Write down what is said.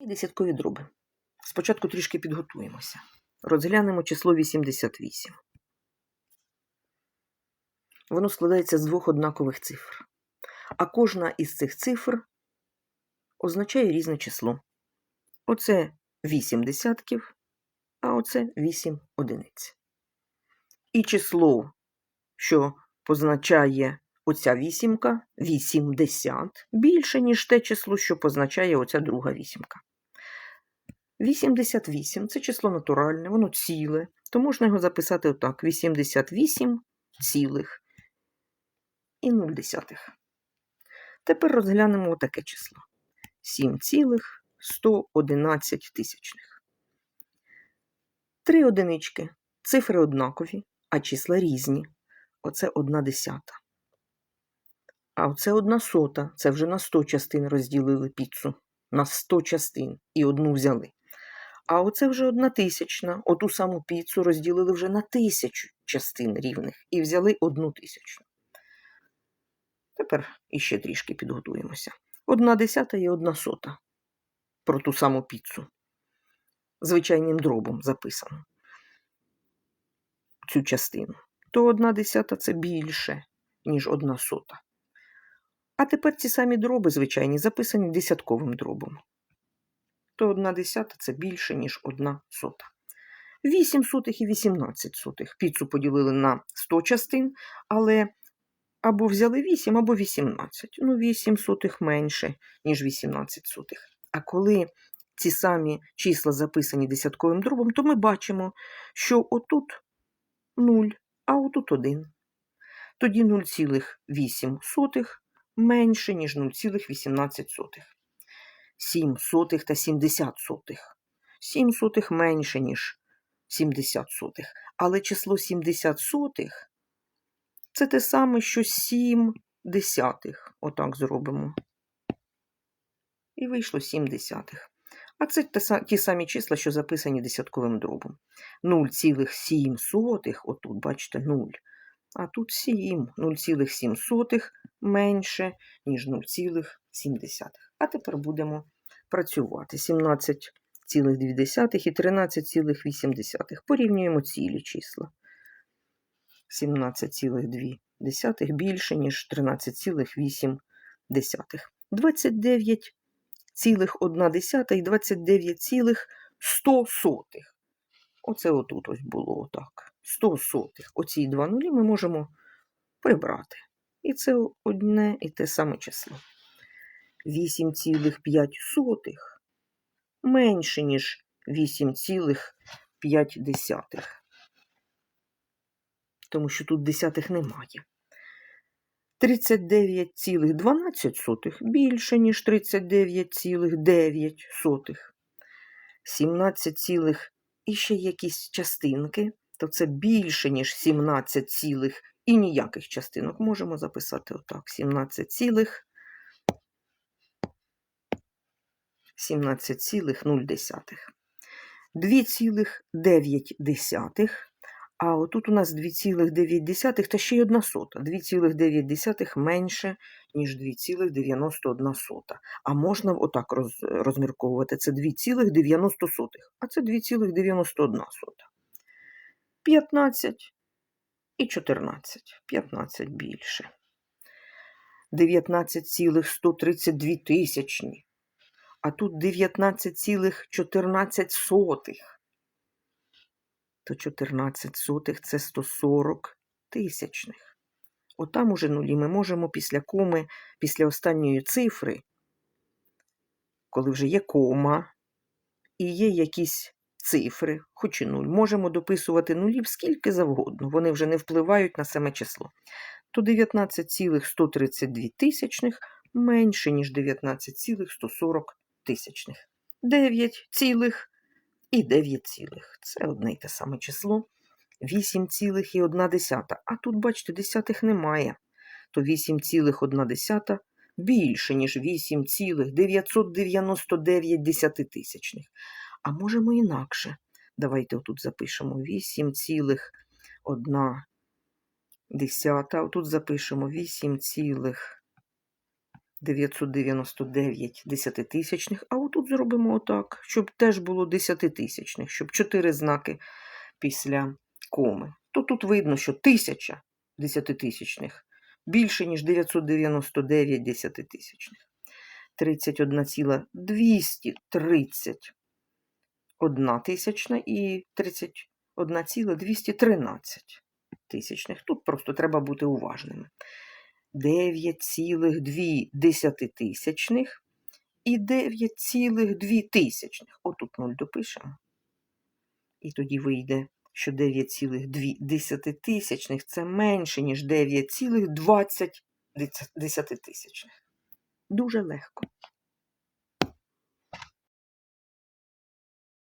І десяткові дроби. Спочатку трішки підготуємося. Розглянемо число 88. Воно складається з двох однакових цифр. А кожна із цих цифр означає різне число. Оце 8 десятків, а оце 8 одиниць. І число, що позначає оця вісімка, 80, більше, ніж те число, що позначає оця друга вісімка. 88 це число натуральне, воно ціле, то можна його записати отак: 88 цілих і 0 десятих. Тепер розглянемо отаке число: 7,111 тисячних. Три одинички, цифри однакові, а числа різні. Оце одна десята. А оце одна сота. Це вже на 100 частин розділили піцу. На 100 частин і одну взяли. А оце вже одна тисячна. Оту саму піцу розділили вже на тисячу частин рівних і взяли одну тисячну. Тепер іще трішки підготуємося. Одна десята і одна сота. Про ту саму піцу. Звичайним дробом записано цю частину. То одна десята це більше, ніж одна сота. А тепер ці самі дроби, звичайні, записані десятковим дробом. То одна десята це більше, ніж одна сота. 8 сотих і 18 сотих. Піцу поділили на 100 частин, але або взяли 8, або 18. Ну, 8 сотих менше, ніж 18 сотих. А коли ці самі числа записані десятковим дробом, то ми бачимо, що отут 0, а отут 1. Тоді 0,8 сотих менше, ніж 0,18 сотих. 7 сотих та 70 сотих. 7 сотих менше, ніж 70 сотих. Але число 70 сотих це те саме, що 7 десятих. Отак зробимо. І вийшло 7 десятих. А це ті самі числа, що записані десятковим дробом. 0,7, отут, бачите, 0. А тут 7, 0,7 менше, ніж 0,7. А тепер будемо працювати. 17,2 і 13,8. Порівнюємо цілі числа. 17,2 більше, ніж 13,8. 29 цілих 1 десята і 29 цілих 100 сотих. Оце отут ось було отак. 100 сотих. Оці два нулі ми можемо прибрати. І це одне і те саме число. 8,5 менше, ніж 8,5. Тому що тут десятих немає. 39,12 більше, ніж 39,9. 17, і ще якісь частинки, то це більше, ніж 17, цілих і ніяких частинок. Можемо записати отак: 17, цілих 17,0. 2,9. А отут у нас 2,9 та ще й одна сота. 2,9 менше, ніж 2,91 сота. А можна отак роз, розмірковувати. Це 2,90, а це 2,91 сота. 15 і 14. 15 більше. 19,132 тисячні. А тут 19,14 то 14 сотих це 140 тисячних. Отам уже нулі ми можемо після коми, після останньої цифри, коли вже є кома і є якісь цифри, хоч і нуль, можемо дописувати нулів скільки завгодно, вони вже не впливають на саме число. То 19,132 тисячних менше, ніж 19,140 тисячних. 9 цілих і 9 цілих. Це одне й те саме число. 8 цілих і 1 десята. А тут, бачите, десятих немає. То 8 цілих 1 десята більше, ніж 8 цілих 999 десятитисячних. А можемо інакше. Давайте отут запишемо 8 цілих 1 десята. Отут запишемо 8 цілих 999 десятитисячних, а отут зробимо отак, щоб теж було десятитисячних, щоб чотири знаки після коми. То тут видно, що тисяча десятитисячних більше, ніж 999 десятитисячних. 31,231 тисячна і 31,213 тисячних. Тут просто треба бути уважними. 9,2 десятитисячних і 9,2 тисячних. Отут 0 допишемо. І тоді вийде, що 9,2 десятитисячних це менше, ніж 9,20 десятитисячних. Дуже легко.